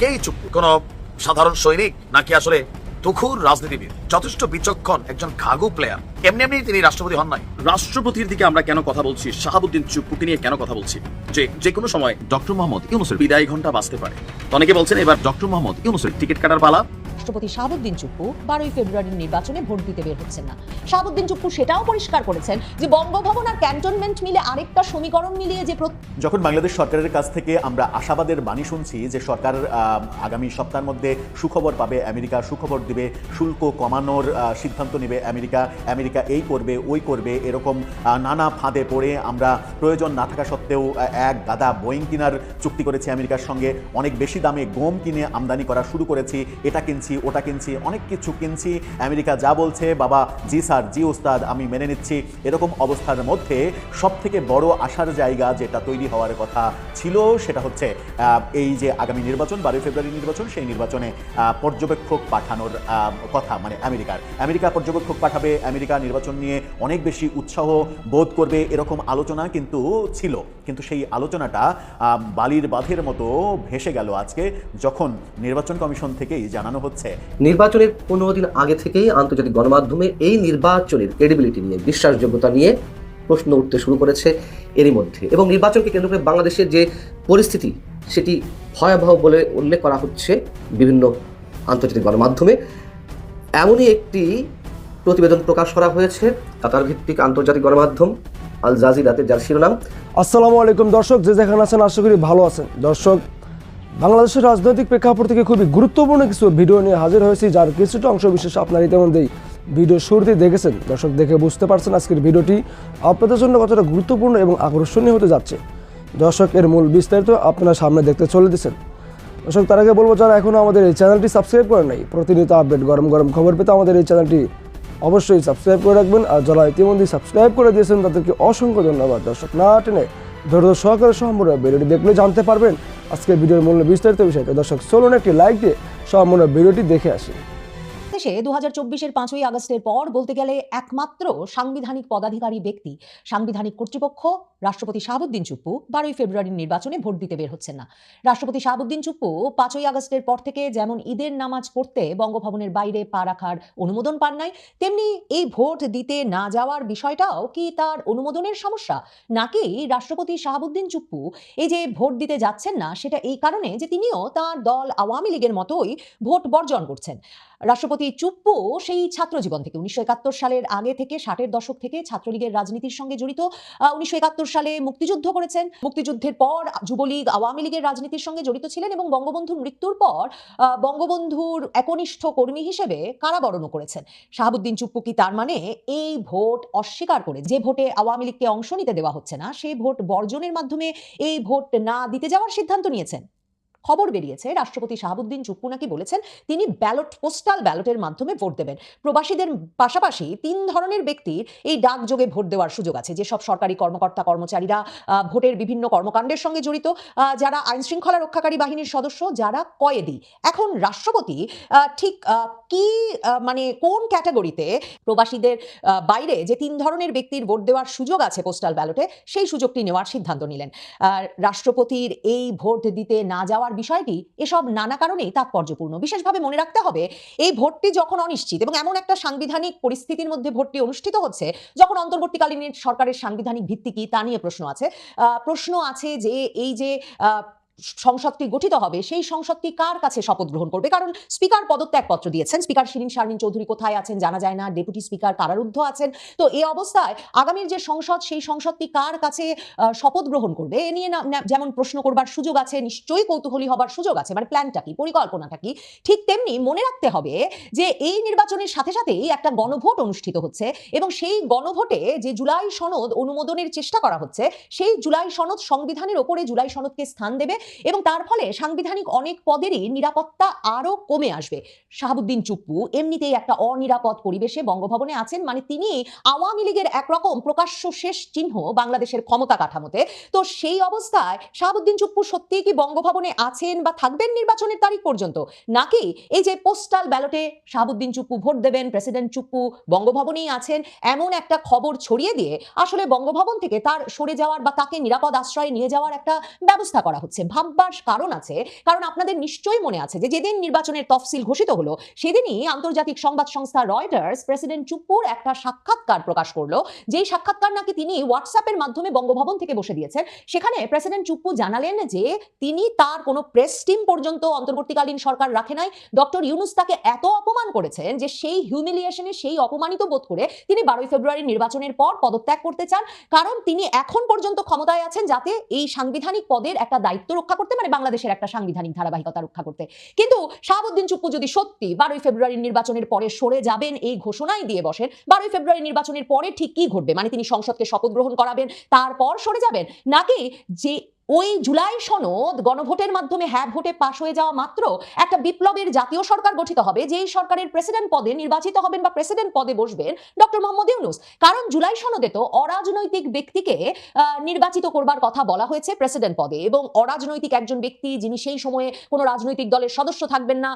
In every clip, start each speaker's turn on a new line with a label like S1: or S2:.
S1: কে চুপ। কোন সাধারণ সৈনিক নাকি আসলে তুখুর রাজনীতিবিদ? যথেষ্ট বিচক্ষণ একজন ঘাগু প্লেয়ার এমনি এমনি তিনি রাষ্ট্রপতি হন নাই।
S2: রাষ্ট্রপতির দিকে আমরা কেন কথা বলছি? শাহাবুদ্দিন চুপ্পুকে নিয়ে কেন কথা বলছি? যে যে কোনো সময় ডক্টর মোহাম্মদ ইউনুসের বিদায় ঘণ্টা বাঁচতে পারে। অনেকে বলছেন এবার ডক্টর মোহাম্মদ ইউনুসের টিকিট কাটার পালা
S3: রাষ্ট্রপতি শাহাবুদ্দিন চুপ্পু বারোই ফেব্রুয়ারির নির্বাচনে ভোট দিতে বের হচ্ছেন না। শাহাবুদ্দিন চুপ্পু সেটাও পরিষ্কার করেছেন যে বঙ্গভবন আর ক্যান্টনমেন্ট মিলে আরেকটা সমীকরণ মিলিয়ে যে
S4: যখন বাংলাদেশ সরকারের কাছ থেকে আমরা আশাবাদের বাণী শুনছি যে সরকার আগামী সপ্তাহের মধ্যে সুখবর পাবে, আমেরিকা সুখবর দিবে, শুল্ক কমানোর সিদ্ধান্ত নেবে আমেরিকা আমেরিকা এই করবে, ওই করবে, এরকম নানা ফাঁদে পড়ে আমরা প্রয়োজন না থাকা সত্ত্বেও এক গাদা বোয়িং কেনার চুক্তি করেছি আমেরিকার সঙ্গে। অনেক বেশি দামে গম কিনে আমদানি করা শুরু করেছি, এটা কিনছি। ওটা কিনছি, অনেক কিছু কিনছি। আমেরিকা যা বলছে, বাবা, জি স্যার, জি ওস্তাদ, আমি মেনে নিচ্ছি। এরকম অবস্থার মধ্যে সব থেকে বড় আশার জায়গা যেটা তৈরি হওয়ার কথা ছিল সেটা হচ্ছে এই যে আগামী নির্বাচন, বারোই ফেব্রুয়ারি নির্বাচন, সেই নির্বাচনে পর্যবেক্ষক পাঠানোর কথা মানে আমেরিকার। আমেরিকা পর্যবেক্ষক পাঠাবে, আমেরিকা নির্বাচন নিয়ে অনেক বেশি উৎসাহ বোধ করবে, এরকম আলোচনা কিন্তু ছিল। কিন্তু সেই আলোচনাটা বালির বাঁধের মতো ভেসে গেল আজকে, যখন নির্বাচন কমিশন থেকেই জানানো হচ্ছে
S5: নির্বাচনের পনেরো দিন আগে থেকেই আন্তর্জাতিক গণমাধ্যমে এই নির্বাচনের ক্রেডিবিলিটি নিয়ে, বিশ্বাসযোগ্যতা নিয়ে প্রশ্ন উঠতে শুরু করেছে এরই মধ্যে। এবং নির্বাচনকে কেন্দ্র করে বাংলাদেশের যে পরিস্থিতি, সেটি ভয়াবহ বলে উল্লেখ করা হচ্ছে বিভিন্ন আন্তর্জাতিক গণমাধ্যমে। এমনই একটি প্রতিবেদন প্রকাশ করা হয়েছে কাতার ভিত্তিক আন্তর্জাতিক গণমাধ্যম, আল জাজিরাতে, যার শিরোনাম,
S6: আসসালামু আলাইকুম দর্শক যে যেখানে আছেন, আশা করি ভালো আছেন। দর্শক বাংলাদেশের রাজনৈতিক প্রেক্ষাপট থেকে খুবই গুরুত্বপূর্ণ কিছু ভিডিও নিয়ে হাজির হয়েছি, যার কিছুটা অংশ বিশেষ আপনারা ইতিমধ্যেই ভিডিও শুরুতেই দেখেছেন। দর্শক দেখে বুঝতে পারছেন আজকের ভিডিওটি আপনাদের জন্য কতটা গুরুত্বপূর্ণ এবং আকর্ষণীয় হতে যাচ্ছে। দর্শক, এর মূল বিস্তারিত আপনারা সামনে দেখতে চলে দিচ্ছেন দর্শক, তার আগে বলব, যারা এখনও আমাদের এই চ্যানেলটি সাবস্ক্রাইব করেন নাই, প্রতিনিয়ত আপডেট গরম গরম খবর পেতে আমাদের এই চ্যানেলটি অবশ্যই সাবস্ক্রাইব করে রাখবেন। আর যারা ইতিমধ্যে সাবস্ক্রাইব করে দিয়েছেন, তাদেরকে অসংখ্য ধন্যবাদ। দর্শক, না টেনে ধৈর্য সহকারে সম্পূর্ণ ভিডিওটি দেখলে জানতে পারবেন আজকের ভিডিওর মূল্য বিস্তারিত বিষয়টা দর্শক, চলুন একটি লাইক দিয়ে সম্পূর্ণ ভিডিওটি দেখে আসি।
S3: দেশে দু হাজার চব্বিশের পাঁচই আগস্টের পর বলতে গেলে একমাত্র সাংবিধানিক পদাধিকারী ব্যক্তি, সাংবিধানিক কর্তৃপক্ষ রাষ্ট্রপতি শাহাবুদ্দিন চুপ্পু বারোই ফেব্রুয়ারির নির্বাচনে ভোট দিতে বের হচ্ছেন না। রাষ্ট্রপতি শাহাবুদ্দিন চুপ্পু পাঁচই আগস্টের পর থেকে যেমন ঈদের নামাজ পড়তে বঙ্গভবনের বাইরে পা রাখার অনুমোদন পান নাই, তেমনি এই ভোট দিতে না যাওয়ার বিষয়টাও কি তার অনুমোদনের সমস্যা? নাকি রাষ্ট্রপতি শাহাবুদ্দিন চুপ্পু এই যে ভোট দিতে যাচ্ছেন না, সেটা এই কারণে যে তিনিও তার দল আওয়ামী লীগের মতোই ভোট বর্জন করছেন। রাষ্ট্রপতি চুপ্পু সেই ছাত্র জীবন থেকে উনিশশো একাত্তর সালের আগে থেকে ষাটের দশক থেকে ছাত্রলীগের রাজনীতির সঙ্গে জড়িত উনিশশো একাত্তর সালে মুক্তিযুদ্ধ করেছেন। মুক্তিযুদ্ধের পর যুবলীগ আওয়ামী লীগের রাজনীতির সঙ্গে জড়িত ছিলেন এবং বঙ্গবন্ধুর মৃত্যুর পর বঙ্গবন্ধুর একনিষ্ঠ কর্মী হিসেবে কারাবরণও করেছেন। শাহাবুদ্দিন চুপ্পু কি তার মানে এই ভোট অস্বীকার করে? যে ভোটে আওয়ামী লীগকে অংশ নিতে দেওয়া হচ্ছে না সেই ভোট বর্জনের মাধ্যমে এই ভোট না দিতে যাওয়ার সিদ্ধান্ত নিয়েছেন। খবর বেরিয়েছে। রাষ্ট্রপতি শাহাবুদ্দিন চুপ্পু নাকি বলেছেন, তিনি ব্যালট, পোস্টাল ব্যালটের মাধ্যমে ভোট দেবেন। প্রবাসীদের পাশাপাশি তিন ধরনের ব্যক্তির এই ডাকযোগে ভোট দেওয়ার সুযোগ আছে। যেসব সরকারি কর্মকর্তা, কর্মচারীরা ভোটের বিভিন্ন কর্মকাণ্ডের সঙ্গে জড়িত যারা আইন শৃঙ্খলা রক্ষাকারী বাহিনীর সদস্য, যারা কয়েদি। এখন রাষ্ট্রপতি ঠিক কি মানে কোন ক্যাটাগরিতে প্রবাসীদের বাইরে যে তিন ধরনের ব্যক্তির ভোট দেওয়ার সুযোগ আছে পোস্টাল ব্যালটে, সেই সুযোগটি নেওয়ার সিদ্ধান্ত নিলেন। রাষ্ট্রপতির এই ভোট দিতে না যাওয়ার বিষয়টি এসব নানা কারণেই তাৎপর্যপূর্ণ। বিশেষভাবে মনে রাখতে হবে, এই ভোটটি যখন অনিশ্চিত এবং এমন একটা সাংবিধানিক পরিস্থিতির মধ্যে ভোটটি অনুষ্ঠিত হচ্ছে, যখন অন্তর্বর্তীকালীন সরকারের সাংবিধানিক ভিত্তি কি তা নিয়ে প্রশ্ন আছে। প্রশ্ন আছে যে এই যে সংসদটি গঠিত হবে, সেই সংসদটি কার কাছে শপথ গ্রহণ করবে? কারণ স্পিকার পদত্যাগপত্র দিয়েছেন। স্পিকার শিরিন শারমিন চৌধুরী কোথায় আছেন জানা যায় না। ডেপুটি স্পিকার কারারুদ্ধ আছেন। তো এই অবস্থায় আগামীর যে সংসদ, সেই সংসদটি কার কাছে শপথ গ্রহণ করবে? এ নিয়ে যেমন প্রশ্ন করবার সুযোগ আছে, নিশ্চয়ই কৌতূহলী হবার সুযোগ আছে। মানে প্ল্যানটা কি? পরিকল্পনাটা কি? ঠিক তেমনি মনে রাখতে হবে যে এই নির্বাচনের সাথে সাথেই একটা গণভোট অনুষ্ঠিত হচ্ছে এবং সেই গণভোটে যে জুলাই সনদ অনুমোদনের চেষ্টা করা হচ্ছে, সেই জুলাই সনদ সংবিধানের ওপরে জুলাই সনদকে স্থান দেবে এবং তার ফলে সাংবিধানিক অনেক পদেরই নিরাপত্তা আরও কমে আসবে। শাহাবুদ্দিন চুপ্পু এমনিতেই একটা অনিরাপদ পরিবেশে বঙ্গভবনে আছেন মানে তিনি আওয়ামী লীগের একরকম প্রকাশ্য শেষ চিহ্ন বাংলাদেশের ক্ষমতা কাঠামোতে। তো সেই অবস্থায় শাহাবুদ্দিন চুপ্পু সত্যিই কি বঙ্গভবনে আছেন বা থাকবেন নির্বাচনের তারিখ পর্যন্ত? নাকি এই যে পোস্টাল ব্যালটে শাহাবুদ্দিন চুপ্পু ভোট দেবেন, প্রেসিডেন্ট চুপ্পু বঙ্গভবনেই আছেন, এমন একটা খবর ছড়িয়ে দিয়ে আসলে বঙ্গভবন থেকে তার সরে যাওয়ার বা তাকে নিরাপদ আশ্রয়ে নিয়ে যাওয়ার একটা ব্যবস্থা করা হচ্ছে। ভাববার কারণ আছে, কারণ আপনাদের নিশ্চয়ই মনে আছে যে যেদিন নির্বাচনের তফসিল ঘোষিত হলো, সেদিনই আন্তর্জাতিক সংবাদ সংস্থা রয়টার্স প্রেসিডেন্ট চুপ্পুর একটা সাক্ষাৎকার প্রকাশ করল। যেই সাক্ষাৎকার নাকি তিনি হোয়াটসঅ্যাপের মাধ্যমে বঙ্গভবন থেকে বসে দিয়েছেন, সেখানে প্রেসিডেন্ট চুপ্পু জানালেন যে তিনি তার কোনো প্রেস টিম পর্যন্ত অন্তর্বর্তীকালীন সরকার রাখে নাই। ডক্টর ইউনুস তাকে এত অপমান করেছেন যে সেই হিউমিলিয়েশনে সেই অপমানিত বোধ করে তিনি বারোই ফেব্রুয়ারি নির্বাচনের পর পদত্যাগ করতে চান, কারণ তিনি এখন পর্যন্ত ক্ষমতায় আছেন যাতে এই সাংবিধানিক পদের একটা দায়িত্ব রক্ষা করতে মানে বাংলাদেশের একটা সাংবিধানিক ধারাবাহিকতা রক্ষা করতে। কিন্তু শাহাবুদ্দিন চুপ্পু যদি সত্যি বারোই ফেব্রুয়ারির নির্বাচনের পরে সরে যাবেন এই ঘোষণাই দিয়ে বসেন, বারোই ফেব্রুয়ারি নির্বাচনের পরে ঠিক কি ঘটবে? মানে তিনি সংসদকে শপথ গ্রহণ করাবেন, তারপর সরে যাবেন? নাকি যে ওই জুলাই সনদ গণভোটের মাধ্যমে হ্যাঁ ভোটে পাশ হয়ে যাওয়া মাত্র একটা বিপ্লবের জাতীয় সরকার গঠিত হবে, যেই সরকারের প্রেসিডেন্ট পদে নির্বাচিত হবেন বা প্রেসিডেন্ট পদে বসবেন ডক্টর মোহাম্মদ ইউনুস। কারণ জুলাই সনদে তো অরাজনৈতিক ব্যক্তিকে নির্বাচিত করবার কথা বলা হয়েছে প্রেসিডেন্ট পদে এবং অরাজনৈতিক একজন ব্যক্তি যিনি সেই সময়ে কোনো রাজনৈতিক দলের সদস্য থাকবেন না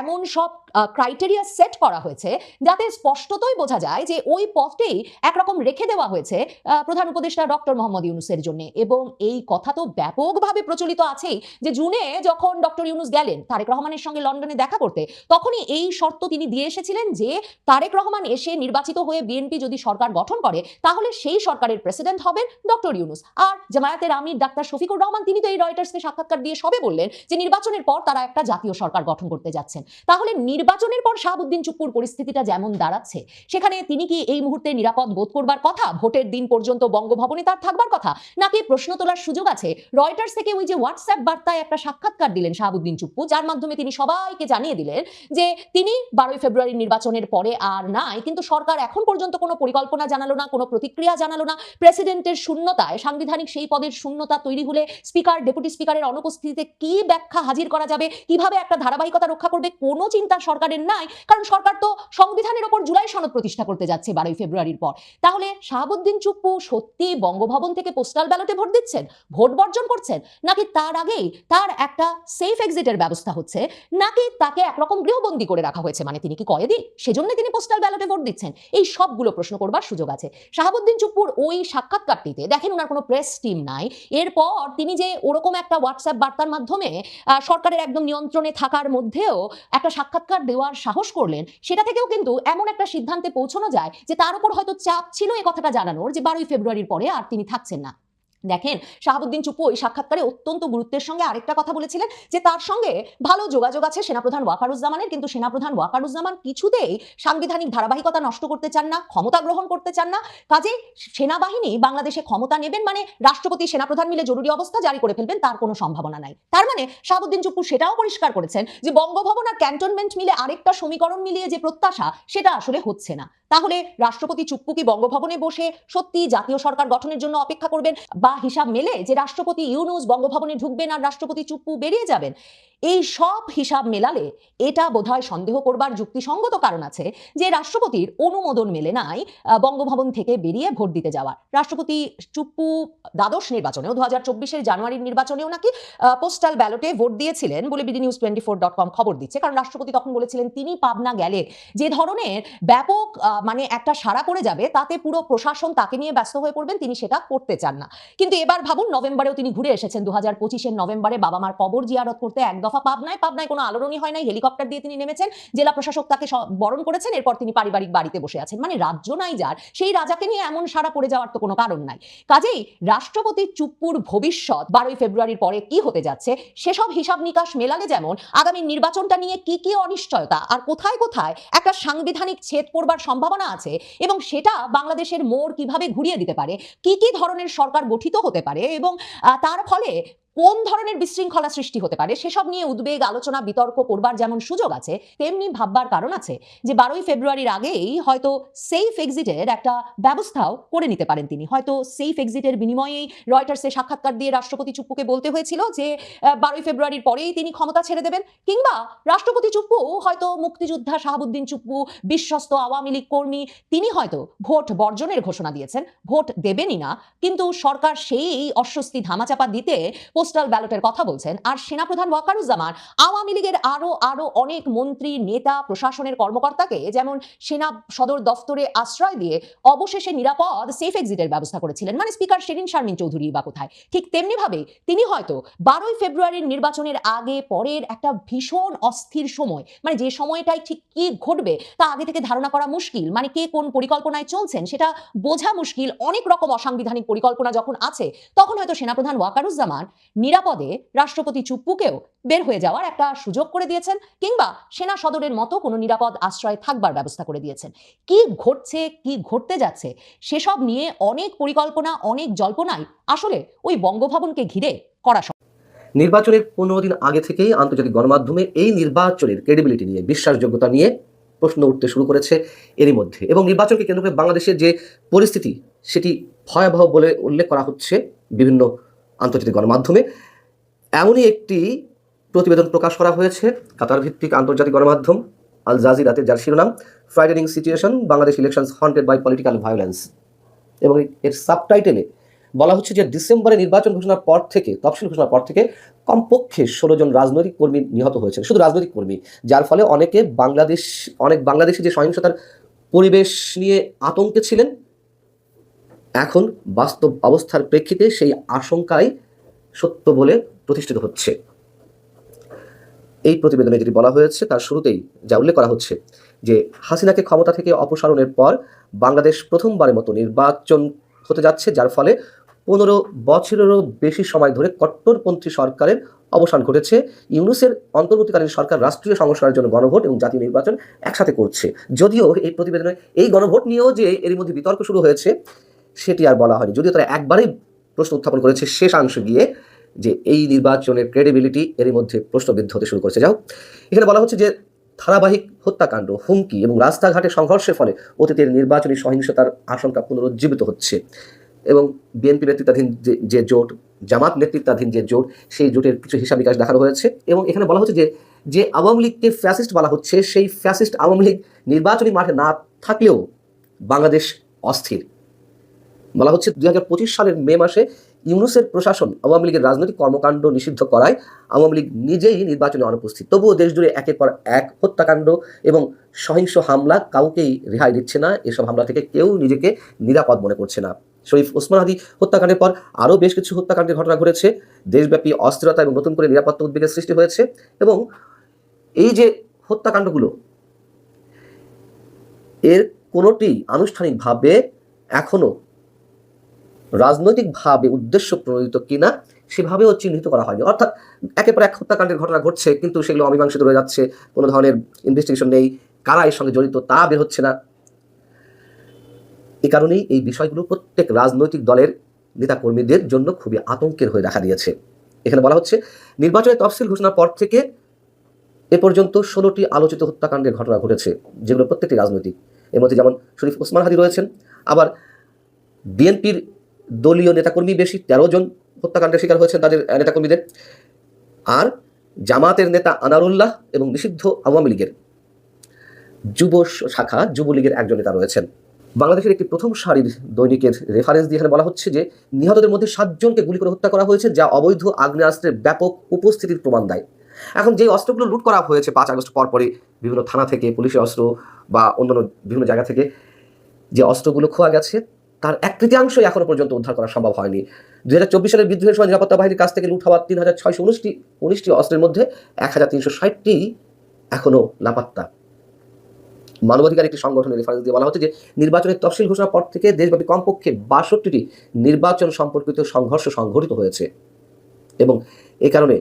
S3: এমন সব ক্রাইটেরিয়া সেট করা হয়েছে যাতে স্পষ্টতই বোঝা যায় যে ওই পদটি একরকম রেখে দেওয়া হয়েছে প্রধান উপদেষ্টা ডক্টর মোহাম্মদ ইউনুসের জন্য এবং এই কথা তো ব্যাপকভাবে প্রচলিত আছেই যে জুনে যখন ডক্টর ইউনুস গেলেন তারেক রহমানের সঙ্গে লন্ডনে দেখা করতে, তখনই এই শর্ত তিনি দিয়ে এসেছিলেন যে তারেক রহমান এসে নির্বাচিত হয়ে বিএনপি যদি সরকার গঠন করে, তাহলে সেই সরকারের প্রেসিডেন্ট হবেন ডক্টর ইউনুস। আর জামায়াতের আমির ডাক্তার শফিকুর রহমান তিনি তো এই রয়টার্সকে সাক্ষাৎকার দিয়ে সবে বললেন যে নির্বাচনের পর তারা একটা জাতীয় সরকার গঠন করতে যাচ্ছেন। তাহলে নির্বাচনের পর শাহাবুদ্দিন চুপ্পুর পরিস্থিতিটা যেমন দাঁড়াচ্ছে, সেখানে তিনি কি এই মুহূর্তে নিরাপদ বোধ করবার কথা, ভোটের দিন পর্যন্ত বঙ্গভবনে তার থাকবার কথা, নাকি প্রশ্ন তোলার সুযোগ আছে? রয়টার্স থেকে ওই যে হোয়াটসঅ্যাপ বার্তায় একটা সাক্ষাৎকার দিলেন শাহাবুদ্দিন চুপ্পু, যার মাধ্যমে তিনি সবাইকে জানিয়ে দিলেন যে তিনি বারোই ফেব্রুয়ারি নির্বাচনের পরে আর নাই, কিন্তু সরকার এখন পর্যন্ত কোনো পরিকল্পনা জানালো না, কোনো প্রতিক্রিয়া জানালো না। প্রেসিডেন্টের শূন্যতায়, সাংবিধানিক সেই পদের শূন্যতা তৈরি হলে স্পিকার, ডেপুটি স্পিকারের অনুপস্থিতিতে কি ব্যাখ্যা হাজির করা যাবে, কীভাবে একটা ধারাবাহিকতা রক্ষা করবে, কোনো চিন্তা সরকারের নাই, কারণ সরকার তো সংবিধানের ওপর জুলাই সনদ প্রতিষ্ঠা করতে যাচ্ছে বারোই ফেব্রুয়ারির পর। তাহলে শাহাবুদ্দিন চুপ্পু সত্যি বঙ্গভবন থেকে পোস্টাল ব্যালটে ভোট দিচ্ছেন? ভোট বর্জন করছেন? নাকি তার আগেই তার একটা সেফ এক্সিটের ব্যবস্থা হচ্ছে? নাকি তাকে একরকম গৃহবন্দী করে রাখা হয়েছে? মানে তিনি কি কয়েদি? সেজন্য তিনি পোস্টাল ব্যালটে ভোট দিচ্ছেন। এই সবগুলো প্রশ্ন করবার সুযোগ আছে। শাহাবুদ্দিন চুপ্পুর ওই সাক্ষাৎকারটিতে দেখেন ওনার কোনো প্রেস টিম নাই। এরপর তিনি যে ওরকম একটা হোয়াটসঅ্যাপ বার্তার মাধ্যমে সরকারের একদম নিয়ন্ত্রণে থাকার মধ্যেও একটা সাক্ষাৎকার দেওয়ার সাহস করলেন, সেটা থেকেও কিন্তু এমন একটা সিদ্ধান্তে পৌঁছানো যায় যে তার উপর হয়তো চাপ ছিল এই কথাটা জানানোর যে বারোই ফেব্রুয়ারির পরে আর তিনি থাকছেন না। দেখেন, শাহাবুদ্দিন চুপ্পু ওই সাক্ষাৎকারে অত্যন্ত গুরুত্বের সঙ্গে আরেকটা কথা বলেছিলেন যে তার সঙ্গে ভালো যোগাযোগ আছে সেনাপ্রধান ওয়াকারুজ্জামানের, কিন্তু সেনাপ্রধান ওয়াকারুজ্জামান কিছুতেই সাংবিধানিক ধারাবাহিকতা নষ্ট করতে চান না, ক্ষমতা গ্রহণ করতে চান না। কাজে সেনাবাহিনী বাংলাদেশে ক্ষমতা নেবেন মানে রাষ্ট্রপতি, সেনাপ্রধান মিলে জরুরি অবস্থা জারি করে ফেলবেন, তার কোনো সম্ভাবনা নাই। তার মানে শাহাবুদ্দিন চুপু সেটাও পরিষ্কার করেছেন যে বঙ্গভবন আর ক্যান্টনমেন্ট মিলে আরেকটা সমীকরণ মিলিয়ে যে প্রত্যাশা, সেটা আসলে হচ্ছে না। তাহলে রাষ্ট্রপতি চুপ্পু কি বঙ্গভবনে বসে সত্যি জাতীয় সরকার গঠনের জন্য অপেক্ষা করবেন? বা হিসাব মেলে যে রাষ্ট্রপতি ইউনুস বঙ্গভবনে ঢুকবেন আর রাষ্ট্রপতি চুপ্পু বেরিয়ে যাবেন? এই সব হিসাব মেলালে এটা বোধহয় সন্দেহ করবার যুক্তিসঙ্গত কারণ আছে যে রাষ্ট্রপতির অনুমোদন মেলে নাই বঙ্গভবন থেকে বেরিয়ে ভোট দিতে যাওয়ার। রাষ্ট্রপতি চুপ্পু দ্বাদশ নির্বাচনেও দু হাজার চব্বিশের জানুয়ারির নির্বাচনেও নাকি পোস্টাল ব্যালটে ভোট দিয়েছিলেন বলে BD news twenty four dot com খবর দিচ্ছে। কারণ রাষ্ট্রপতি তখন বলেছিলেন, তিনি পাবনা গেলে যে ধরনের ব্যাপক মানে একটা সাড়া পড়ে যাবে, তাতে পুরো প্রশাসন তাকে নিয়ে ব্যস্ত হয়ে পড়বেন, তিনি সেটা করতে চান না। কিন্তু এবার ভাবুন, নভেম্বরেও তিনি ঘুরে এসেছেন দু হাজার পঁচিশের নভেম্বরে বাবা মার কবর জিয়ারত করতে এক দফা পাবনায়। পাবনায় কোনো আলোড়নই হয় নাই, হেলিকপ্টার দিয়ে তিনি নেমেছেন, জেলা প্রশাসক তাকে বরণ করেছেন, এরপর তিনি পারিবারিক বাড়িতে বসে আছেন। মানে রাজ্য নাই যার, সেই রাজাকে নিয়ে এমন সাড়া পড়ে যাওয়ার তো কোনো কারণ নাই। কাজেই রাষ্ট্রপতি চুপ্পুর ভবিষ্যৎ, বারোই ফেব্রুয়ারির পরে কি হতে যাচ্ছে, সেসব হিসাব নিকাশ মেলালে যেমন, আগামী নির্বাচনটা নিয়ে কি কি অনিশ্চয়তা, আর কোথায় কোথায় একটা সাংবিধানিক ছেদ পড়বার সম্ভাবনা আছে এবং সেটা বাংলাদেশের মোড় কীভাবে ঘুরিয়ে দিতে পারে? কি কি ধরনের সরকার গঠিত হতে পারে? এবং তার ফলে কোন ধরনের বিশৃঙ্খলা সৃষ্টি হতে পারে সেসব নিয়ে উদ্বেগ, আলোচনা, বিতর্ক করবার যেমন সুযোগ আছে, তেমনি ভাববার কারণ আছে যে বারোই ফেব্রুয়ারির আগেই হয়তো সেফ এক্সিটের একটা ব্যবস্থাও করে নিতে পারেন তিনি। হয়তো সেফ এক্সিটের বিনিময়েই রয়টার্সে সাক্ষাৎকার দিয়ে রাষ্ট্রপতি চুপ্পুকে বলতে হয়েছিল যে বারোই ফেব্রুয়ারির পরেই তিনি ক্ষমতা ছেড়ে দেবেন। কিংবা রাষ্ট্রপতি চুপ্পু, হয়তো মুক্তিযোদ্ধা শাহাবুদ্দিন চুপ্পু, বিশ্বস্ত আওয়ামী লীগ কর্মী, তিনি হয়তো ভোট বর্জনের ঘোষণা দিয়েছেন। ভোট দেবেনই না, কিন্তু সরকার সেই অস্বস্তি ধামাচাপা দিতে পোস্টাল ব্যালটের কথা বলছেন আর সেনাপ্রধান ওয়াকারুজ্জামান আওয়ামী লীগের আরও আরও অনেক মন্ত্রী, নেতা, প্রশাসনের কর্মকর্তাকে যেমন সেনা সদর দফতরে আশ্রয় দিয়ে অবশেষে নিরাপদ সেফ এক্সিটের ব্যবস্থা করেছিলেন। মানে স্পিকার শিরিন শারমিন চৌধুরী বা কোথায়? ঠিক তেমনি ভাবে তিনি হয়তো বারোই ফেব্রুয়ারির নির্বাচনের আগে পরের একটা ভীষণ অস্থির সময় মানে যে সময়টাই ঠিক কি ঘটবে তা আগে থেকে ধারণা করা মুশকিল। মানে কে কোন পরিকল্পনায় চলছেন সেটা বোঝা মুশকিল। অনেক রকম অসাংবিধানিক পরিকল্পনা যখন আছে, তখন হয়তো সেনাপ্রধান ওয়াকারুজ্জামান নিরাপদে রাষ্ট্রপতি চুপ্পুকেও বের হয়ে যাওয়ার একটা সুযোগ করে দিয়েছেন কিংবা সেনা সদরের মতো কোনো নিরাপদ আশ্রয় থাকবার ব্যবস্থা করে দিয়েছেন। কি ঘটছে, কি ঘটতে যাচ্ছে, সেসব নিয়ে অনেক পরিকল্পনা, অনেক জল্পনাই আসলে ওই বঙ্গভবনকে ঘিরে করা
S5: নির্বাচনের পনেরো দিন আগে থেকেই আন্তর্জাতিক গণমাধ্যমে এই নির্বাচনের ক্রেডিবিলিটি নিয়ে, বিশ্বাসযোগ্যতা নিয়ে প্রশ্ন উঠতে শুরু করেছে এরই মধ্যে। এবং নির্বাচনকে কেন্দ্র করে বাংলাদেশের যে পরিস্থিতি, সেটি ভয়াবহ বলে উল্লেখ করা হচ্ছে বিভিন্ন আন্তর্জাতিক গণমাধ্যমে। এমনই একটি প্রতিবেদন প্রকাশ করা হয়েছে কাতার ভিত্তিক আন্তর্জাতিক গণমাধ্যম, আল জাজিরাতে, যার শিরোনাম frightening situation Bangladesh elections haunted by political violence এবং এর সাবটাইটেলে বলা হচ্ছে যে ডিসেম্বরে নির্বাচন ঘোষণার পর থেকে, তফসিল ঘোষণার পর থেকে কমপক্ষে ষোলো জন রাজনৈতিক কর্মী নিহত হয়েছেন, শুধু রাজনৈতিক কর্মী, যার ফলে অনেকে বাংলাদেশ, অনেক বাংলাদেশি যে সহিংসতার পরিবেশ নিয়ে আতঙ্কে ছিলেন এখন বাস্তব অবস্থার প্রেক্ষিতে সেই আশঙ্কাই সত্য বলে প্রতিষ্ঠিত হচ্ছে। এই প্রতিবেদনে যেটি বলা হয়েছে, তার শুরুতেই যা উল্লেখ করা হচ্ছে যে, হাসিনাকে ক্ষমতা থেকে অপসারণের পর বাংলাদেশ প্রথমবারের মতো নির্বাচন হতে যাচ্ছে, যার ফলে পনেরো বছরেরও বেশি সময় ধরে কট্টরপন্থী সরকারের অবসান ঘটেছে। ইউনুসের অন্তর্বর্তীকালীন সরকার রাষ্ট্রীয় সংস্কারের জন্য গণভোট এবং জাতীয় নির্বাচন একসাথে করছে। যদিও এই প্রতিবেদনে এই গণভোট নিয়েও যে এর মধ্যে বিতর্ক শুরু হয়েছে সেটি আর বলা হয়নি। যদিও তারা একবারেই প্রশ্ন উত্থাপন করেছে শেষাংশ গিয়ে যে এই নির্বাচনের ক্রেডিবিলিটি এর মধ্যে প্রশ্নবিদ্ধ হতে শুরু করেছে। যাও এখানে বলা হচ্ছে যে ধারাবাহিক হত্যাকাণ্ড, হুমকি এবং রাস্তাঘাটে সংঘর্ষের ফলে অতীতের নির্বাচনী সহিংসতার আশঙ্কা পুনরুজ্জীবিত হচ্ছে এবং বিএনপি নেতৃত্বাধীন যে যে জোট, জামাত নেতৃত্বাধীন যে জোট, সেই জোটের কিছু হিসাব বিকাশ দেখানো হয়েছে এবং এখানে বলা হচ্ছে যে যে আওয়ামী লীগকে ফ্যাসিস্ট বলা হচ্ছে, সেই ফ্যাসিস্ট আওয়ামী লীগ নির্বাচনী মাঠে না থাকলেও বাংলাদেশ অস্থির। বলা হচ্ছে দু হাজার পঁচিশ সালের মে মাসে ইউনুসের প্রশাসন আওয়ামী লীগের রাজনৈতিক কর্মকাণ্ড নিষিদ্ধ করায় আওয়ামী লীগ নিজেই নির্বাচনে অনুপস্থিত। তবুও দেশ জুড়ে একের পর এক হত্যাকাণ্ড এবং সহিংস হামলা কাউকেই রেহাই দিচ্ছে না। এসব হামলা থেকে কেউ নিজেকে নিরাপদ মনে করছে না। শরীফ ওসমান হাদি হত্যাকাণ্ডের পর আরও বেশ কিছু হত্যাকাণ্ডের ঘটনা ঘটেছে। দেশব্যাপী অস্থিরতা এবং নতুন করে নিরাপত্তা উদ্বেগের সৃষ্টি হয়েছে এবং এই যে হত্যাকাণ্ডগুলো, এর কোনোটি আনুষ্ঠানিকভাবে এখনও রাজনৈতিকভাবে উদ্দেশ্য প্রণোদিত কিনা সেভাবেও চিহ্নিত করা হয়নি। অর্থাৎ একের পর এক হত্যাকাণ্ডের ঘটনা ঘটছে, কিন্তু সেগুলো অমীমাংসিত রয়ে যাচ্ছে, কোনো ধরনের ইনভেস্টিগেশন নেই, কারা এর সঙ্গে জড়িত তা বের হচ্ছে না। এ কারণেই এই বিষয়গুলো প্রত্যেক রাজনৈতিক দলের নেতাকর্মীদের জন্য খুবই আতঙ্কের হয়ে দেখা দিয়েছে। এখানে বলা হচ্ছে নির্বাচনের তফসিল ঘোষণার পর থেকে এ পর্যন্ত ষোলোটি আলোচিত হত্যাকাণ্ডের ঘটনা ঘটেছে, যেগুলো প্রত্যেকটি রাজনৈতিক। এর মধ্যে যেমন শরীফ ওসমান হাদি রয়েছেন, আবার বিএনপির দলীয় নেতাকর্মী বেশি, তেরো জন হত্যাকাণ্ডের শিকার হয়েছেন তাদের নেতাকর্মীদের। আর জামাতের নেতা আনারুল্লাহ এবং নিষিদ্ধ আওয়ামী লীগের যুব শাখা যুবলীগের একজন নেতা রয়েছেন। বাংলাদেশের একটি প্রথম সারির দৈনিকের রেফারেন্স দিয়ে এখানে বলা হচ্ছে যে, নিহতদের মধ্যে সাতজনকে গুলি করে হত্যা করা হয়েছে, যা অবৈধ আগ্নেয়াস্ত্রের ব্যাপক উপস্থিতির প্রমাণ দেয়। এখন যে অস্ত্রগুলো লুট করা হয়েছে পাঁচ আগস্ট পর পরই, বিভিন্ন থানা থেকে, পুলিশের অস্ত্র বা অন্যান্য বিভিন্ন জায়গা থেকে, যে অস্ত্রগুলো খোয়া গেছে তার এক তৃতীয়াংশই এখনও পর্যন্ত উদ্ধার করা সম্ভব হয়নি। দুই হাজার চব্বিশ সালের বিদ্রোহের সময় নিরাপত্তা বাহিনীর কাছ থেকে লুট হওয়া তিন হাজার ছয়শো উনিশটি উনিশটি অস্ত্রের মধ্যে এক হাজার তিনশো ষাটটি এখনও লাপাত্তা। মানবাধিকার একটি সংগঠনের রেফারেন্স দিয়ে বলা হচ্ছে যে, নির্বাচনের তফসিল ঘোষণার পর থেকে দেশব্যাপী কমপক্ষে বাষট্টিটি নির্বাচন সম্পর্কিত সংঘর্ষ সংঘটিত হয়েছে। এবং এ কারণে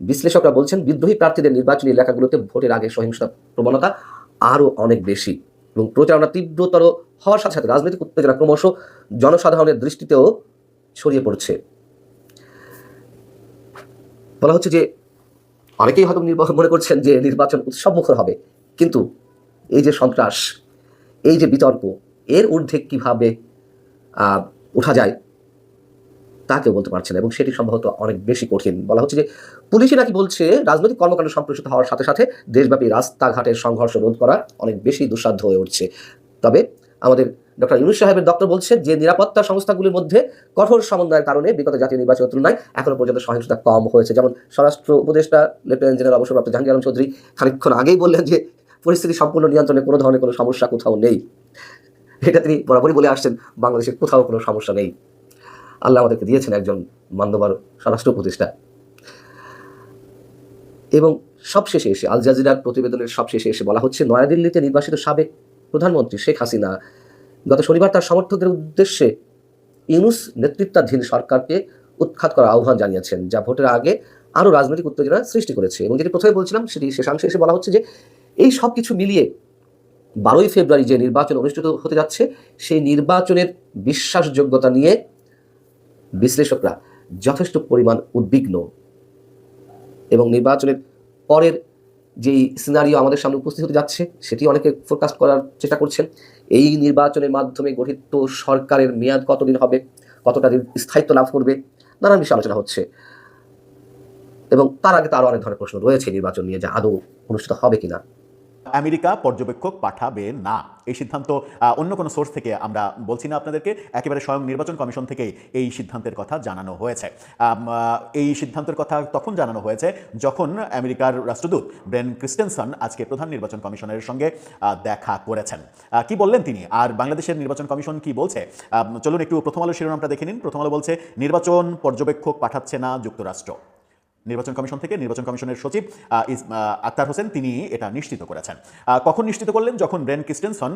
S5: বিশ্লেষকরা বলছেন, বিদ্রোহী প্রার্থীদের নির্বাচনী এলাকাগুলোতে ভোটের আগে সহিংসতা প্রবণতা আরও অনেক বেশি এবং প্রচারণা তীব্রতর হওয়ার সাথে সাথে রাজনৈতিক উত্তেজনা ক্রমশ জনসাধারণের দৃষ্টিতেও ছড়িয়ে পড়ছে। বলা হচ্ছে যে, অনেকেই হয়তো মনে করছেন যে নির্বাচন উৎসবমুখর হবে, কিন্তু এই যে সন্ত্রাস, এই যে বিতর্ক, এর ঊর্ধ্বে কীভাবে ওঠা যায়, তা কেউ বলতে পারছে না, এবং সেটি সম্ভবত অনেক বেশি কঠিন। বলা হচ্ছে যে, পুলিশই নাকি বলছে, রাজনৈতিক কর্মকাণ্ড সম্প্রসারিত হওয়ার সাথে সাথে দেশব্যাপী রাস্তাঘাটের সংঘর্ষ রোধ করা অনেক বেশি দুঃসাধ্য হয়ে উঠছে। তবে আমাদের ডক্টর ইউনুস সাহেবের দপ্তর বলছে যে নিরাপত্তা সংস্থাগুলির মধ্যে কঠোর সমন্বয়ের কারণে বিগত জাতীয় নির্বাচনের তুলনায় এখনও পর্যন্ত সহিংসতা কম হয়েছে। যেমন স্বরাষ্ট্র উপদেষ্টা, লেফটেন্যান্ট জেনারেল অবসরপ্রাপ্ত জাহাঙ্গীর আলম চৌধুরী খানিকক্ষণ আগেই বললেন যে পরিস্থিতি সম্পূর্ণ নিয়ন্ত্রণে কোনো ধরনের কোনো সমস্যা কোথাও নেই। এটা তিনি বরাবরই বলে আসছেন বাংলাদেশের কোথাও কোনো সমস্যা নেই। আল্লাহ আমাদেরকে দিয়েছেন একজন মান্যবর স্বরাষ্ট্র উপদেষ্টা। এবং সবশেষে এসে, আল জাজিরার প্রতিবেদনের সবশেষে এসে বলা হচ্ছে, নয়াদিল্লিতে নির্বাসিত সাবেক প্রধানমন্ত্রী শেখ হাসিনা গত শনিবার তার সমর্থকদের উদ্দেশ্যে ইউনুস নেতৃত্বাধীন সরকারকে উৎখাত করার আহ্বান জানিয়েছেন, যা ভোটের আগে আরও রাজনৈতিক উত্তেজনা সৃষ্টি করেছে। এবং যেটি প্রথমে বলছিলাম, সেটি শেষাংশে এসে বলা হচ্ছে যে, এই সব কিছু মিলিয়ে বারোই ফেব্রুয়ারি যে নির্বাচন অনুষ্ঠিত হতে যাচ্ছে, সেই নির্বাচনের বিশ্বাসযোগ্যতা নিয়ে বিশ্লেষকরা যথেষ্ট পরিমাণ উদ্বিগ্ন। এবং নির্বাচনের পরের যেই সিনারিও আমাদের সামনে উপস্থিত হতে যাচ্ছে, সেটি অনেকে ফোরকাস্ট করার চেষ্টা করছেন। এই নির্বাচনের মাধ্যমে গঠিত সরকারের মেয়াদ কতদিন হবে, কতটা দিন স্থায়িত্ব লাভ করবে, নানান বিষয়ে আলোচনা হচ্ছে। এবং তার আগে তারও অনেক ধরনের প্রশ্ন রয়েছে নির্বাচন নিয়ে, যা আদৌ অনুষ্ঠিত হবে কিনা।
S4: আমেরিকা পর্যবেক্ষক পাঠাবে না। এই সিদ্ধান্ত অন্য কোনো সোর্স থেকে আমরা বলছি না আপনাদেরকে। একেবারে স্বয়ং নির্বাচন কমিশন থেকে এই সিদ্ধান্তের কথা জানানো হয়েছে। এই সিদ্ধান্তের কথা তখন জানানো হয়েছে যখন আমেরিকার রাষ্ট্রদূত ব্রেন ক্রিস্টেনসন আজকে প্রধান নির্বাচন কমিশনের সঙ্গে দেখা করেছেন। কি বললেন তিনি? আর বাংলাদেশের নির্বাচন কমিশন কি বলছে? চলুন একটু প্রথম আলো শিরোনামটা দেখে নিন। প্রথম আলো বলছে, নির্বাচন পর্যবেক্ষক পাঠাচ্ছে না যুক্তরাষ্ট্র। নির্বাচন কমিশন থেকে নির্বাচন কমিশনের সচিব আক্তার হোসেন তিনি এটা নিশ্চিত করেছেন। কখন নিশ্চিত করলেন? যখন ব্রেন ক্রিস্টেনসন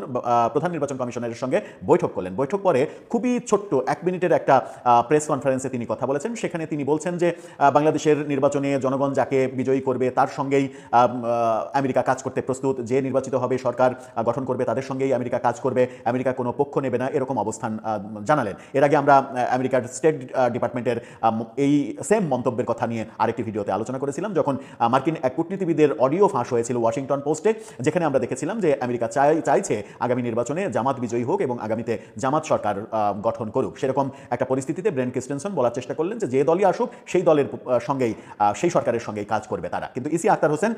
S4: প্রধান নির্বাচন কমিশনের সঙ্গে বৈঠক করলেন। বৈঠক পরে খুবই ছোট্ট এক মিনিটের একটা প্রেস কনফারেন্সে তিনি কথা বলেছেন। সেখানে তিনি বলছেন যে বাংলাদেশের নির্বাচনে জনগণ যাকে বিজয়ী করবে তার সঙ্গেই আমেরিকা কাজ করতে প্রস্তুত। যে নির্বাচিত হবে সরকার গঠন করবে তাদের সঙ্গেই আমেরিকা কাজ করবে। আমেরিকা কোনো পক্ষ নেবে না। এরকম অবস্থান জানালেন। এর আগে আমরা আমেরিকার স্টেট ডিপার্টমেন্টের এই সেম মন্তব্যের কথা নিয়ে আরেকটি ভিডিওতে আলোচনা করেছিলাম, যখন মার্কিন এক কূটনীতিবিদের অডিও ফাঁস হয়েছিল ওয়াশিংটন পোস্টে, যেখানে আমরা দেখেছিলাম যে আমেরিকা চাই, চাইছে আগামী নির্বাচনে জামাত বিজয়ী হোক এবং আগামীতে জামাত সরকার গঠন করুক। সেরকম একটা পরিস্থিতিতে ব্রেন ক্রিস্টেনসন বলার চেষ্টা করলেন যে যে দলই আসুক, সেই দলের সঙ্গেই সেই সরকারের সঙ্গেই কাজ করবে তারা। কিন্তু EC Akhtar Hossain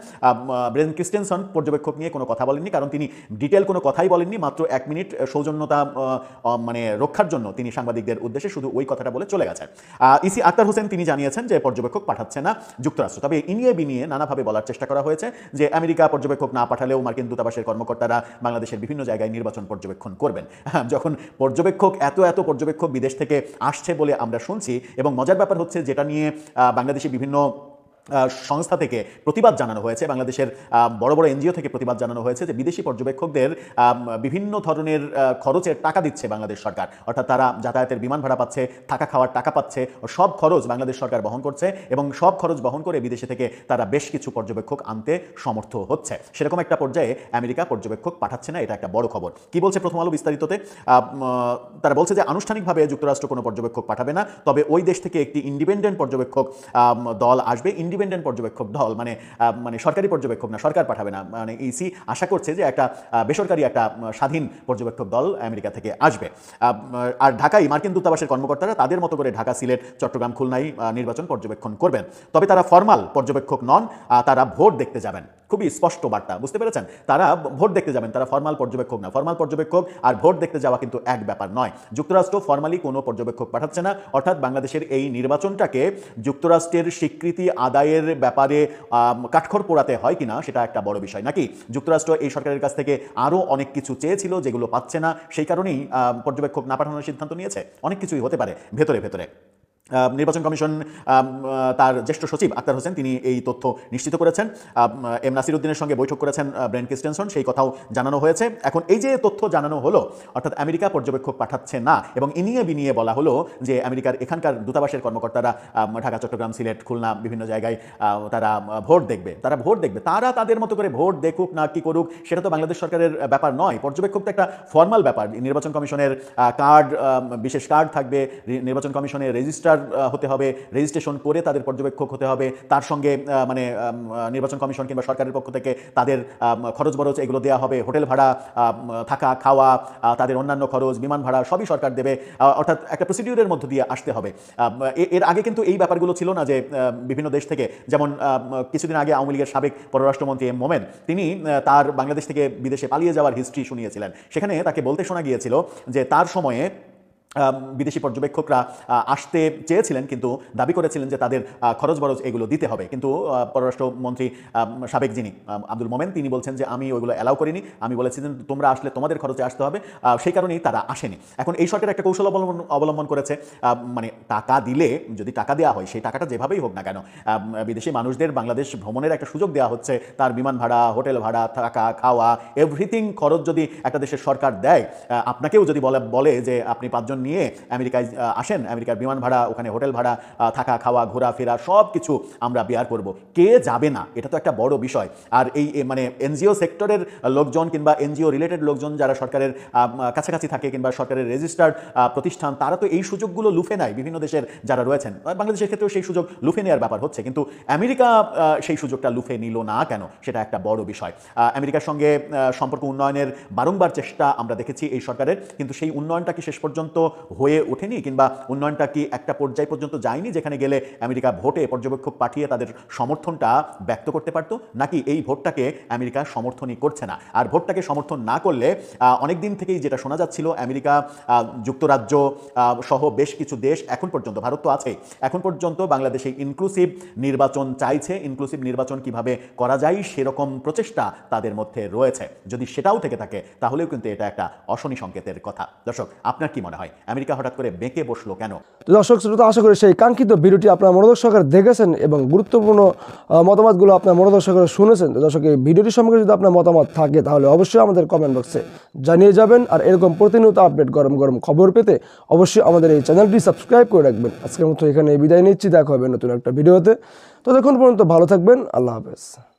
S4: Brian Christensen পর্যবেক্ষক নিয়ে কোনো কথা বলেননি, কারণ তিনি ডিটেল কোনো কথাই বলেননি, মাত্র এক মিনিট সৌজন্যতা মানে রক্ষার জন্য তিনি সাংবাদিকদের উদ্দেশ্যে শুধু ওই কথাটা বলে চলে গেছেন। ইসি আক্তার হোসেন তিনি জানিয়েছেন যে পর্যবেক্ষক পাঠাচ্ছে না, যুক্তরাষ্ট্র। তবে ইনিয়ে বিনিয়ে নানাভাবে বলার চেষ্টা করা হয়েছে যে আমেরিকা পর্যবেক্ষক না পাঠালেও মার্কিন দূতাবাসের কর্মকর্তারা বাংলাদেশের বিভিন্ন জায়গায় নির্বাচন পর্যবেক্ষণ করবেন। যখন পর্যবেক্ষক, এত এত পর্যবেক্ষক বিদেশ থেকে আসছে বলে আমরা শুনছি এবং মজার ব্যাপার হচ্ছে যেটা নিয়ে বাংলাদেশে বিভিন্ন সংস্থা থেকে প্রতিবাদ জানানো হয়েছে, বাংলাদেশের বড় বড় এনজিও থেকে প্রতিবাদ জানানো হয়েছে যে বিদেশি পর্যবেক্ষকদের বিভিন্ন ধরনের খরচের টাকা দিচ্ছে বাংলাদেশ সরকার। অর্থাৎ তারা যাতায়াতের বিমান ভাড়া পাচ্ছে, থাকা খাওয়ার টাকা পাচ্ছে, ও সব খরচ বাংলাদেশ সরকার বহন করছে এবং সব খরচ বহন করে বিদেশে থেকে তারা বেশ কিছু পর্যবেক্ষক আনতে সমর্থ হচ্ছে। সেরকম একটা পর্যায়ে আমেরিকা পর্যবেক্ষক পাঠাচ্ছে না, এটা একটা বড় খবর। কি বলছে প্রথম আলো বিস্তারিততে? তারা বলছে যে আনুষ্ঠানিকভাবে যুক্তরাষ্ট্র কোনো পর্যবেক্ষক পাঠাবে না, তবে ওই দেশ থেকে একটি ইন্ডিপেন্ডেন্ট পর্যবেক্ষক দল আসবে। ইন্ডিপেন্ডেন্ট পর্যবেক্ষক দল মানে মানে সরকারি পর্যবেক্ষক না, সরকার পাঠাবে না। মানে ইসি আশা করছে যে একটা বেসরকারি একটা স্বাধীন পর্যবেক্ষক দল আমেরিকা থেকে আসবে। আর ঢাকায় মার্কিন দূতাবাসের কর্মকর্তারা তাদের মতো করে ঢাকা, সিলেট, চট্টগ্রাম, খুলনায় নির্বাচন পর্যবেক্ষণ করবেন। তবে তারা ফর্মাল পর্যবেক্ষক নন তারা ভোট দেখতে যাবেন। খুবই স্পষ্ট বার্তা, বুঝতে পেরেছেন? তারা ভোট দেখতে যাবেন, তারা ফর্মাল পর্যবেক্ষক না। ফর্মাল পর্যবেক্ষক আর ভোট দেখতে যাওয়া কিন্তু এক ব্যাপার নয়। যুক্তরাষ্ট্র ফর্মালি কোনো পর্যবেক্ষক পাঠাচ্ছে না। অর্থাৎ বাংলাদেশের এই নির্বাচনটাকে যুক্তরাষ্ট্রের স্বীকৃতি আদায়ের ব্যাপারে কাঠখড় পোড়াতে হয় কিনা সেটা একটা বড় বিষয়। নাকি যুক্তরাষ্ট্র এই সরকারের কাছ থেকে আরও অনেক কিছু চেয়েছিল যেগুলো পাচ্ছে না, সেই কারণেই পর্যবেক্ষক না পাঠানোর সিদ্ধান্ত নিয়েছে? অনেক কিছুই হতে পারে, ভেতরে ভেতরে। নির্বাচন কমিশন তার জ্যেষ্ঠ সচিব আক্তার হোসেন, তিনি এই তথ্য নিশ্চিত করেছেন। এম নাসির উদ্দিনের সঙ্গে বৈঠক করেছেন ব্রেন ক্রিস্টেনসন, সেই কথাও জানানো হয়েছে। এখন এই যে তথ্য জানানো হলো, অর্থাৎ আমেরিকা পর্যবেক্ষক পাঠাচ্ছে না, এবং ইনিয়ে বিনিয়ে বলা হলো যে আমেরিকার এখানকার দূতাবাসের কর্মকর্তারা ঢাকা, চট্টগ্রাম, সিলেট, খুলনা, বিভিন্ন জায়গায় তারা ভোট দেখবে। তারা ভোট দেখবে। তারা তাদের মতো করে ভোট দেখুক না কি করুক, সেটা তো বাংলাদেশ সরকারের ব্যাপার নয়। পর্যবেক্ষক তো একটা ফর্মাল ব্যাপার। নির্বাচন কমিশনের কার্ড বিশেষ কার্ড থাকবে নির্বাচন কমিশনের রেজিস্ট্রার রেজিস্ট্রার হতে হবে রেজিস্ট্রেশন করে তাদের পর্যবেক্ষক হতে হবে। তার সঙ্গে মানে নির্বাচন কমিশন কিংবা সরকারের পক্ষ থেকে তাদের খরচ বরচ এগুলো দেওয়া হবে। হোটেল ভাড়া থাকা, খাওয়া তাদের অন্যান্য খরচ, বিমান ভাড়া সবই সরকার দেবে। অর্থাৎ একটা প্রসিডিউরের মধ্য দিয়ে আসতে হবে। এর আগে কিন্তু এই ব্যাপারগুলো ছিল না যে বিভিন্ন দেশ থেকে যেমন কিছুদিন আগে আওয়ামী লীগের সাবেক পররাষ্ট্রমন্ত্রী এম মোমেন, তিনি তার বাংলাদেশ থেকে বিদেশে পালিয়ে যাওয়ার হিস্ট্রি শুনিয়েছিলেন। সেখানে তাকে বলতে শোনা গিয়েছিল যে, তার সময়ে বিদেশি পর্যবেক্ষকরা আসতে চেয়েছিলেন কিন্তু দাবি করেছিলেন যে তাদের খরচ বরচ এগুলো দিতে হবে। কিন্তু পররাষ্ট্রমন্ত্রী সাবেক যিনি আব্দুল মোমেন, তিনি বলছেন যে আমি ওইগুলো অ্যালাউ করিনি। আমি বলেছি যে তোমরা আসলে তোমাদের খরচে আসতে হবে। সেই কারণেই তারা আসেনি। এখন এই সরকার একটা কৌশল অবলম্বন অবলম্বন করেছে। মানে টাকা দিলে, যদি টাকা দেওয়া হয়, সেই টাকাটা যেভাবেই হোক না কেন বিদেশি মানুষদের বাংলাদেশ ভ্রমণের একটা সুযোগ দেওয়া হচ্ছে। তার বিমান ভাড়া, হোটেল ভাড়া, থাকা, খাওয়া এভরিথিং খরচ যদি একটা দেশের সরকার দেয় আপনাকেও যদি বলে বলে যে আপনি পাঁচজন নিয়ে আমেরিকায় আসেন। আমেরিকার বিমান ভাড়া, ওখানে হোটেল ভাড়া থাকা, খাওয়া ঘোরাফেরা সব কিছু আমরা বেয়ার করব। কে যাবে না? এটা তো একটা বড় বিষয়। আর এই মানে এনজিও সেক্টরের লোকজন কিংবা এনজিও রিলেটেড লোকজন যারা সরকারের কাছাকাছি থাকে কিংবা সরকারের রেজিস্টার্ড প্রতিষ্ঠান, তারা তো এই সুযোগগুলো লুফে নেয় বিভিন্ন দেশের যারা রয়েছেন। বাংলাদেশের ক্ষেত্রেও সেই সুযোগ লুফে নেওয়ার ব্যাপার হচ্ছে। কিন্তু আমেরিকা সেই সুযোগটা লুফে নিল না কেন? সেটা একটা বড় বিষয়। আমেরিকার সঙ্গে সম্পর্ক উন্নয়নের বারংবার চেষ্টা আমরা দেখেছি এই সরকারের। কিন্তু সেই উন্নয়নটা কি শেষ পর্যন্ত হয়ে ওঠেনি কিংবা উন্নয়নটা কি একটা পর্যায় পর্যন্ত যায়নি যেখানে গেলে আমেরিকা ভোটে পর্যবেক্ষক পাঠিয়ে তাদের সমর্থনটা ব্যক্ত করতে পারতো, নাকি এই ভোটটাকে আমেরিকা সমর্থনই করছে না? আর ভোটটাকে সমর্থন না করলে অনেক দিন থেকেই যেটা শোনা যাচ্ছিল, আমেরিকা যুক্তরাজ্য সহ বেশ কিছু দেশ এখন পর্যন্ত, ভারত তো আছেই, এখন পর্যন্ত বাংলাদেশে ইনক্লুসিভ নির্বাচন চাইছে। ইনক্লুসিভ নির্বাচন কীভাবে করা যায় সেরকম প্রচেষ্টা তাদের মধ্যে রয়েছে। যদি সেটাও থেকে থাকে, তাহলেও কিন্তু এটা একটা অশনি সংকেতের কথা। দর্শক, আপনার কি মনে হয়? আমেরিকা হঠাৎ করে বেঁকে বসল কেন?
S6: দর্শক শ্রোতা, আশা করি সেই কাঙ্ক্ষিত ভিডিওটি আপনার মনোদর্শক সহকারে দেখেছেন এবং গুরুত্বপূর্ণ মতামতগুলো আপনার মনোদর্শক সহকারে শুনেছেন। দর্শক, এই ভিডিওটি সম্পর্কে যদি আপনার মতামত থাকে, তাহলে অবশ্যই আমাদের কমেন্ট বক্সে জানিয়ে যাবেন। আর এরকম প্রতিনিয়ত আপডেট গরম গরম খবর পেতে অবশ্যই আমাদের এই চ্যানেলটি সাবস্ক্রাইব করে রাখবেন। আজকের মতো এখানে বিদায় নিচ্ছি। দেখা হবে নতুন একটা ভিডিওতে। ততক্ষণ পর্যন্ত ভালো থাকবেন। আল্লাহ হাফেজ।